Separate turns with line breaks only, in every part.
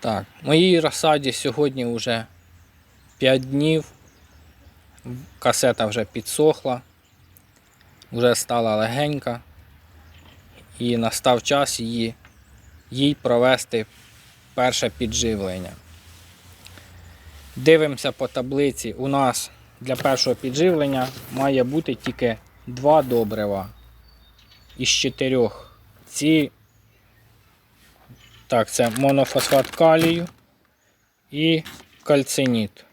Так, моїй розсаді сьогодні вже 5 днів. Касета вже підсохла, вже стала легенька. І настав час її, їй провести перше підживлення. Дивимося по таблиці. У нас для першого підживлення має бути тільки два добрива із чотирьох. Ці так, це монофосфат калію і кальциніт.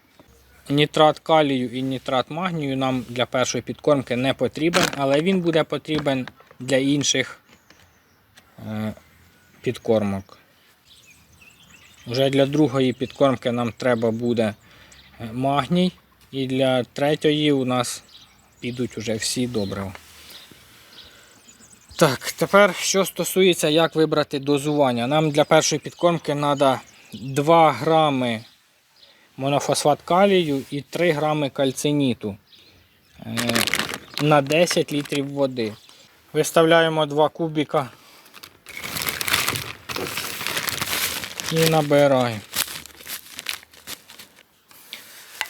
Нітрат калію і нітрат магнію нам для першої підкормки не потрібен, але він буде потрібен для інших е, підкормок. Вже для другої підкормки нам треба буде е, магній, і для третьої у нас підуть вже всі добрива. Так, тепер що стосується, як вибрати дозування. Нам для першої підкормки треба 2 грами монофосфат калію і 3 грами кальциніту е, на 10 літрів води. Виставляємо 2 кубіка і набираємо.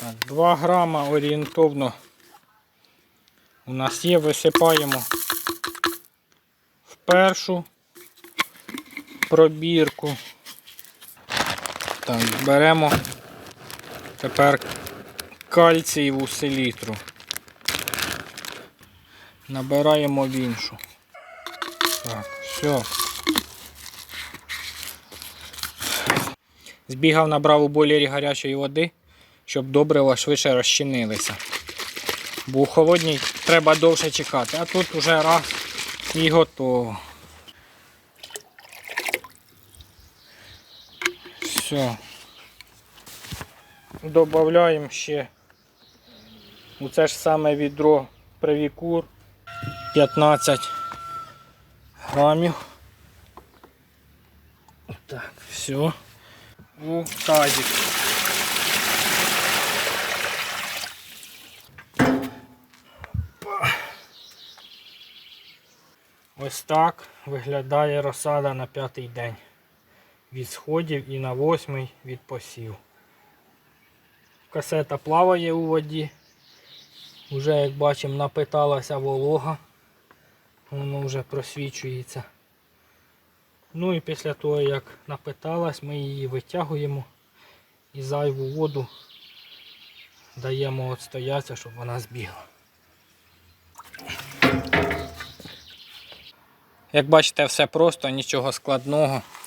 Так, 2 грама орієнтовно у нас є, висипаємо першу пробірку. Так, беремо тепер кальцієву селітру. Набираємо в іншу. Так, все. Збігав, набрав у бойлері гарячої води, щоб добрива швидше розчинилися. Бо у холодній треба довше чекати, а тут вже раз і готово. Все. Добавляємо ще у це ж саме відро привікур 15 грамів. Так, все. У тазик. Ось так виглядає розсада на п'ятий день від сходів і на восьмий від посів. Касета плаває у воді. Уже, як бачимо, напиталася волога. Воно вже просвічується. Ну і після того, як напиталась, ми її витягуємо і зайву воду даємо отстоятися, щоб вона збігла. Як бачите, все просто, нічого складного.